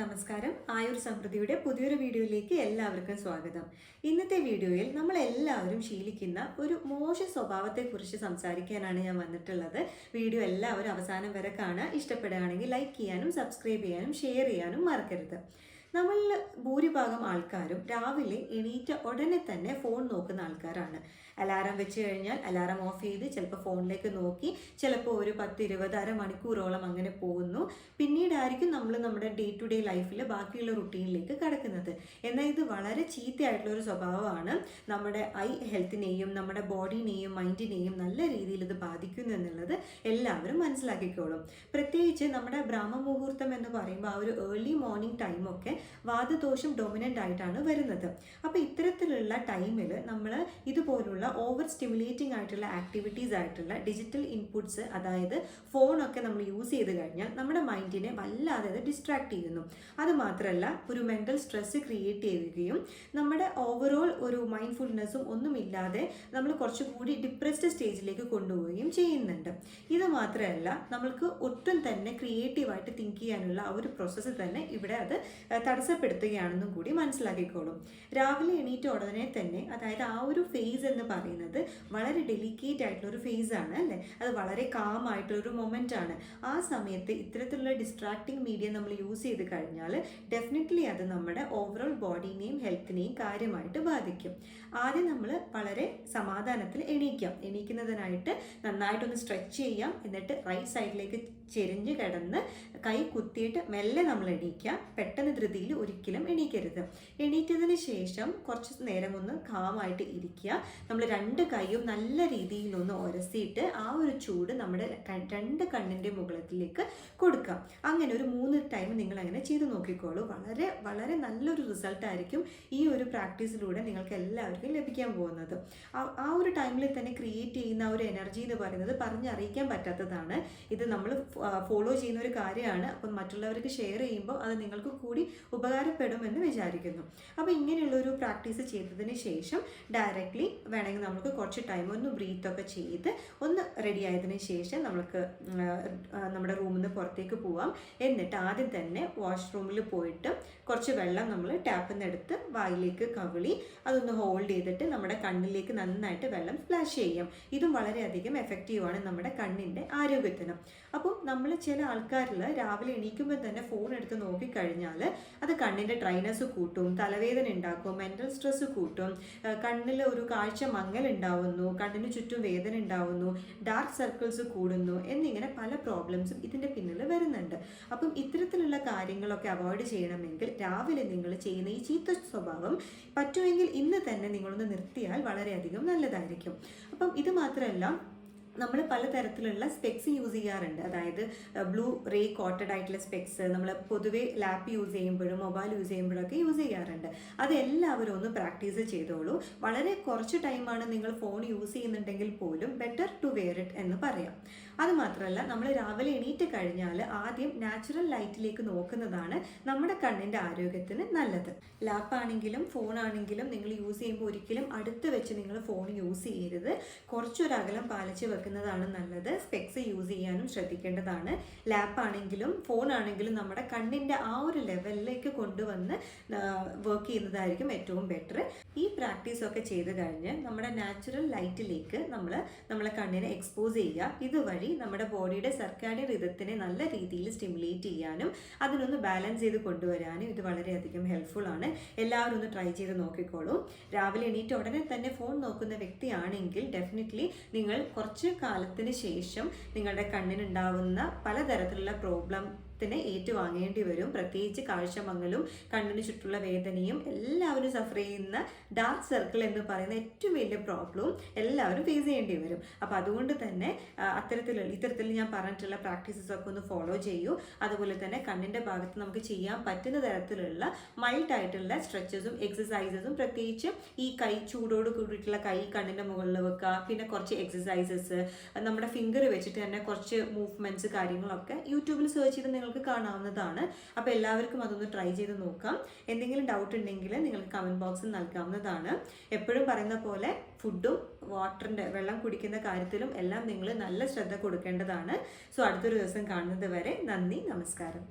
നമസ്കാരം. ആയുർ സമൃദ്ധിയുടെ പുതിയൊരു വീഡിയോയിലേക്ക് എല്ലാവർക്കും സ്വാഗതം. ഇന്നത്തെ വീഡിയോയിൽ നമ്മൾ എല്ലാവരും ശീലിക്കുന്ന ഒരു മോശ സ്വഭാവത്തെക്കുറിച്ച് സംസാരിക്കാനാണ് ഞാൻ വന്നിട്ടുള്ളത്. വീഡിയോ എല്ലാവരും അവസാനം വരെ കാണുക ഇഷ്ടപ്പെടുകയാണെങ്കിൽ ലൈക്ക് ചെയ്യാനും സബ്സ്ക്രൈബ് ചെയ്യാനും ഷെയർ ചെയ്യാനും മറക്കരുത്. നമ്മളിൽ ഭൂരിഭാഗം ആൾക്കാരും രാവിലെ എണീറ്റ ഉടനെ തന്നെ ഫോൺ നോക്കുന്ന ആൾക്കാരാണ്. അലാറം വെച്ച് കഴിഞ്ഞാൽ അലാറം ഓഫ് ചെയ്ത് ചിലപ്പോൾ ഫോണിലേക്ക് നോക്കി ചിലപ്പോൾ ഒരു പത്ത് ഇരുപത് അര മണിക്കൂറോളം അങ്ങനെ പോകുന്നു. പിന്നീടായിരിക്കും നമ്മൾ നമ്മുടെ ഡേ ടു ഡേ ലൈഫിൽ ബാക്കിയുള്ള റുട്ടീനിലേക്ക് കടക്കുന്നത്. എന്നാൽ ഇത് വളരെ ചീത്തയായിട്ടുള്ള ഒരു സ്വഭാവമാണ് നമ്മുടെ ഐ ഹെൽത്തിനെയും നമ്മുടെ ബോഡിനെയും മൈൻഡിനെയും നല്ല രീതിയിൽ ഇത് ബാധിക്കുന്നു എന്നുള്ളത് എല്ലാവരും മനസ്സിലാക്കിക്കോളും. പ്രത്യേകിച്ച് നമ്മുടെ ബ്രാഹ്മമുഹൂർത്തം എന്ന് പറയുമ്പോൾ ആ ഒരു ഏർലി മോർണിംഗ് ടൈമൊക്കെ വാദദോഷം ഡൊമിനന്റ് ആയിട്ടാണ് വരുന്നത്. അപ്പോൾ ഇത്തരത്തിലുള്ള ടൈമിൽ നമ്മൾ ഇതുപോലുള്ള ഓവർ സ്റ്റിമുലേറ്റിംഗ് ആയിട്ടുള്ള ആക്ടിവിറ്റീസ് ആയിട്ടുള്ള ഡിജിറ്റൽ ഇൻപുട്സ് അതായത് ഫോണൊക്കെ നമ്മൾ യൂസ് ചെയ്ത് കഴിഞ്ഞാൽ നമ്മുടെ മൈൻഡിനെ വല്ലാതെ അത് ഡിസ്ട്രാക്ട് ചെയ്യുന്നു. അത് മാത്രമല്ല ഒരു മെന്റൽ സ്ട്രെസ് ക്രിയേറ്റ് ചെയ്യുകയും നമ്മുടെ ഓവറോൾ ഒരു മൈൻഡ്ഫുൾനെസ്സും ഒന്നുമില്ലാതെ നമ്മൾ കുറച്ചുകൂടി ഡിപ്രസ്ഡ് സ്റ്റേജിലേക്ക് കൊണ്ടുപോവുകയും ചെയ്യുന്നുണ്ട്. ഇത് മാത്രമല്ല നമ്മൾക്ക് ഒട്ടും തന്നെ ക്രിയേറ്റീവായിട്ട് തിങ്ക് ചെയ്യാനുള്ള ആ ഒരു പ്രോസസ്സ് തന്നെ ഇവിടെ അത് തടസ്സപ്പെടുത്തുകയാണെന്നും കൂടി മനസ്സിലാക്കിക്കോളും. രാവിലെ എണീറ്റ ഉടനെ തന്നെ അതായത് ആ ഒരു ഫേസ് എന്ന് പറയുന്നത് വളരെ ഡെലിക്കേറ്റ് ആയിട്ടുള്ള ഒരു ഫേസ് ആണ് അല്ലേ? അത് വളരെ കാം ആയിട്ടുള്ള ഒരു മൊമെന്റ് ആണ്. ആ സമയത്ത് ഇത്തരത്തിലുള്ള ഡിസ്ട്രാക്റ്റിംഗ് മീഡിയ നമ്മൾ യൂസ് ചെയ്ത് കഴിഞ്ഞാൽ ഡെഫിനറ്റ്ലി അത് നമ്മുടെ ഓവറോൾ ബോഡീനെയും ഹെൽത്തിനെയും കാര്യമായിട്ട് ബാധിക്കും. ആദ്യം നമ്മൾ വളരെ സമാധാനത്തിൽ എണീക്കാം. എണീക്കുന്നതിനായിട്ട് നന്നായിട്ടൊന്ന് സ്ട്രെച്ച് ചെയ്യാം. എന്നിട്ട് റൈറ്റ് സൈഡിലേക്ക് ചെരിഞ്ഞ് കിടന്ന് കൈ കുത്തിയിട്ട് മെല്ലെ നമ്മൾ എണീക്കാം പെട്ടെന്ന് ധൃതിയിൽ ഒരിക്കലും എണീക്കരുത്. എണീറ്റതിന് ശേഷം കുറച്ച് നേരം ഒന്ന് കാമായിട്ട് ഇരിക്കുക. നമ്മൾ രണ്ട് കൈയും നല്ല രീതിയിൽ ഒന്ന് ഉരസിയിട്ട് ആ ഒരു ചൂട് നമ്മുടെ രണ്ട് കണ്ണിന്റെ മുകളിലേക്ക് കൊടുക്കാം അങ്ങനെ ഒരു മൂന്ന് ടൈം നിങ്ങൾ അങ്ങനെ ചെയ്ത് നോക്കിക്കോളൂ. വളരെ വളരെ നല്ലൊരു റിസൾട്ട് ആയിരിക്കും ഈ ഒരു പ്രാക്ടീസിലൂടെ നിങ്ങൾക്ക് എല്ലാവർക്കും ലഭിക്കാൻ പോകുന്നത്. ആ- ഒരു ടൈമിൽ തന്നെ ക്രിയേറ്റ് ചെയ്യുന്ന ഒരു എനർജി എന്ന് പറയുന്നത് പറഞ്ഞറിയിക്കാൻ പറ്റാത്തതാണ്. ഇത് നമ്മൾ ഫോളോ ചെയ്യുന്ന ഒരു കാര്യമാണ്. അപ്പം മറ്റുള്ളവർക്ക് ഷെയർ ചെയ്യുമ്പോൾ അത് നിങ്ങൾക്ക് കൂടി ഉപകാരപ്പെടുമെന്ന് വിചാരിക്കുന്നു. അപ്പോൾ ഇങ്ങനെയുള്ള ഒരു പ്രാക്ടീസ് ചെയ്തതിന് ശേഷം ഡയറക്റ്റ്ലി വേണമെങ്കിൽ നമുക്ക് കുറച്ച് ടൈം ഒന്ന് ബ്രീത്ത് ഒക്കെ ചെയ്ത് ഒന്ന് റെഡി ആയതിനു ശേഷം നമുക്ക് നമ്മുടെ റൂമിൽ നിന്ന് പുറത്തേക്ക് പോവാം. എന്നിട്ട് ആദ്യം തന്നെ വാഷ്റൂമിൽ പോയിട്ട് കുറച്ച് വെള്ളം നമ്മൾ ടാപ്പിൽ നിന്ന് എടുത്ത് വായിലേക്ക് കവിളി അതൊന്ന് ഹോൾഡ് ചെയ്തിട്ട് നമ്മുടെ കണ്ണിലേക്ക് നന്നായിട്ട് വെള്ളം സ്പ്ലാഷ് ചെയ്യാം. ഇതും വളരെയധികം എഫക്റ്റീവാണ് നമ്മുടെ കണ്ണിന്റെ ആരോഗ്യത്തിന്. അപ്പോൾ നമ്മൾ ചില ആൾക്കാരിൽ രാവിലെ എണീക്കുമ്പോൾ തന്നെ ഫോൺ എടുത്ത് നോക്കിക്കഴിഞ്ഞാൽ അത് കണ്ണിന്റെ ഡ്രൈനസ് കൂട്ടും തലവേദന ഉണ്ടാക്കും മെന്റൽ സ്ട്രെസ് കൂട്ടും കണ്ണിൽ ഒരു കാഴ്ച മങ്ങൽ ഉണ്ടാവുന്നു കണ്ണിന് ചുറ്റും വേദന ഉണ്ടാവുന്നു ഡാർക്ക് സർക്കിൾസ് കൂടുന്നു എന്നിങ്ങനെ പല പ്രോബ്ലംസും ഇതിന്റെ പിന്നിൽ വരുന്നുണ്ട്. അപ്പം ഇത്തരത്തിലുള്ള കാര്യങ്ങളൊക്കെ അവോയ്ഡ് ചെയ്യണമെങ്കിൽ രാവിലെ നിങ്ങൾ ചെയ്യുന്ന ഈ ചീത്ത സ്വഭാവം പറ്റുമെങ്കിൽ ഇന്ന് തന്നെ നിങ്ങളൊന്ന് നിർത്തിയാൽ വളരെയധികം നല്ലതായിരിക്കും. അപ്പം ഇത് മാത്രമല്ല നമ്മൾ പലതരത്തിലുള്ള സ്പെക്സ് യൂസ് ചെയ്യാറുണ്ട്. അതായത് ബ്ലൂ റേ കോട്ടഡ് ആയിട്ടുള്ള സ്പെക്സ് നമ്മൾ പൊതുവേ ലാപ്പ് യൂസ് ചെയ്യുമ്പോഴും മൊബൈൽ യൂസ് ചെയ്യുമ്പോഴൊക്കെ യൂസ് ചെയ്യാറുണ്ട്. അതെല്ലാവരും ഒന്ന് പ്രാക്ടീസ് ചെയ്തോളൂ. വളരെ കുറച്ച് ടൈമാണ് നിങ്ങൾ ഫോൺ യൂസ് ചെയ്യുന്നുണ്ടെങ്കിൽ പോലും ബെറ്റർ ടു വെയർ ഇറ്റ് എന്ന് പറയാം. അത് മാത്രമല്ല നമ്മൾ രാവിലെ എണീറ്റ് കഴിഞ്ഞാൽ ആദ്യം നാച്ചുറൽ ലൈറ്റിലേക്ക് നോക്കുന്നതാണ് നമ്മുടെ കണ്ണിന്റെ ആരോഗ്യത്തിന് നല്ലത്. ലാപ്പാണെങ്കിലും ഫോണാണെങ്കിലും നിങ്ങൾ യൂസ് ചെയ്യുമ്പോൾ ഒരിക്കലും അടുത്ത് വെച്ച് നിങ്ങൾ ഫോൺ യൂസ് ചെയ്യരുത്. കുറച്ചൊരകലം പാലിച്ച് വെക്കുന്നതാണ് നല്ലത്. സ്പെക്സ് യൂസ് ചെയ്യാനും ശ്രദ്ധിക്കേണ്ടതാണ്. ലാപ്പ് ആണെങ്കിലും ഫോൺ ആണെങ്കിലും നമ്മുടെ കണ്ണിന്റെ ആ ഒരു ലെവലിലേക്ക് കൊണ്ടുവന്ന് വർക്ക് ചെയ്യുന്നതായിരിക്കും ഏറ്റവും ബെറ്റർ ഈ പ്രാക്ടീസ് ഒക്കെ ചെയ്ത് കഴിഞ്ഞ് നമ്മുടെ നാച്ചുറൽ ലൈറ്റിലേക്ക് നമ്മൾ നമ്മളെ കണ്ണിനെ എക്സ്പോസ് ചെയ്യുക. ഇതുവഴി നമ്മുടെ ബോഡിയുടെ സർക്കാരി റിതത്തിനെ നല്ല രീതിയിൽ സ്റ്റിമുലേറ്റ് ചെയ്യാനും അതിനൊന്ന് ബാലൻസ് ചെയ്ത് കൊണ്ടുവരാനും ഇത് വളരെയധികം ഹെൽപ്ഫുൾ ആണ്. എല്ലാവരും ഒന്ന് ട്രൈ ചെയ്ത് നോക്കിക്കോളൂ. രാവിലെ എണീറ്റ് ഉടനെ തന്നെ ഫോൺ നോക്കുന്ന വ്യക്തിയാണെങ്കിൽ ഡെഫിനറ്റ്ലി നിങ്ങൾ കുറച്ച് കാലത്തിന് ശേഷം നിങ്ങളുടെ കണ്ണിനുണ്ടാവുന്ന പലതരത്തിലുള്ള പ്രോബ്ലത്തിന് ഏറ്റുവാങ്ങേണ്ടി വരും. പ്രത്യേകിച്ച് കാഴ്ചമങ്ങലും കണ്ണിന് ചുറ്റുള്ള വേദനയും എല്ലാവരും സഫർ ചെയ്യുന്ന ഡാർക്ക് സർക്കിൾ എന്ന് പറയുന്ന ഏറ്റവും വലിയ പ്രോബ്ലവും എല്ലാവരും ഫേസ് ചെയ്യേണ്ടി വരും. അപ്പോൾ അതുകൊണ്ട് തന്നെ അത്തരത്തിൽ ഇത്തരത്തിൽ ഞാൻ പറഞ്ഞിട്ടുള്ള പ്രാക്ടീസസ് ഒക്കെ ഒന്ന് ഫോളോ ചെയ്യൂ. അതുപോലെ തന്നെ കണ്ണിന്റെ ഭാഗത്ത് നമുക്ക് ചെയ്യാൻ പറ്റുന്ന തരത്തിലുള്ള മൈൽഡ് ആയിട്ടുള്ള സ്ട്രെച്ചസും എക്സസൈസസും പ്രത്യേകിച്ച് ഈ കൈ ചൂടോട് കൂടിയിട്ടുള്ള കൈ കണ്ണിന്റെ മുകളിൽ വെക്കുക. പിന്നെ കുറച്ച് എക്സസൈസസ് നമ്മുടെ ഫിംഗർ വെച്ചിട്ട് തന്നെ കുറച്ച് മൂവ്മെന്റ്സ് കാര്യങ്ങളൊക്കെ യൂട്യൂബിൽ സെർച്ച് ചെയ്ത് നിങ്ങൾക്ക് കാണാവുന്നതാണ്. അപ്പോൾ എല്ലാവർക്കും അതൊന്ന് ട്രൈ ചെയ്ത് നോക്കാം. എന്തെങ്കിലും ഡൗട്ട് ഉണ്ടെങ്കിൽ നിങ്ങൾക്ക് കമന്റ് ബോക്സിൽ നൽകാവുന്നതാണ്. എപ്പോഴും പറയുന്ന പോലെ ഫുഡും വാട്ടറിന്റെ വെള്ളം കുടിക്കുന്ന കാര്യത്തിലും എല്ലാം നിങ്ങൾ നല്ല ശ്രദ്ധ കൊടുക്കേണ്ടതാണ്. സോ അടുത്തൊരു ദിവസം കാണുന്നത് വരെ നന്ദി നമസ്കാരം.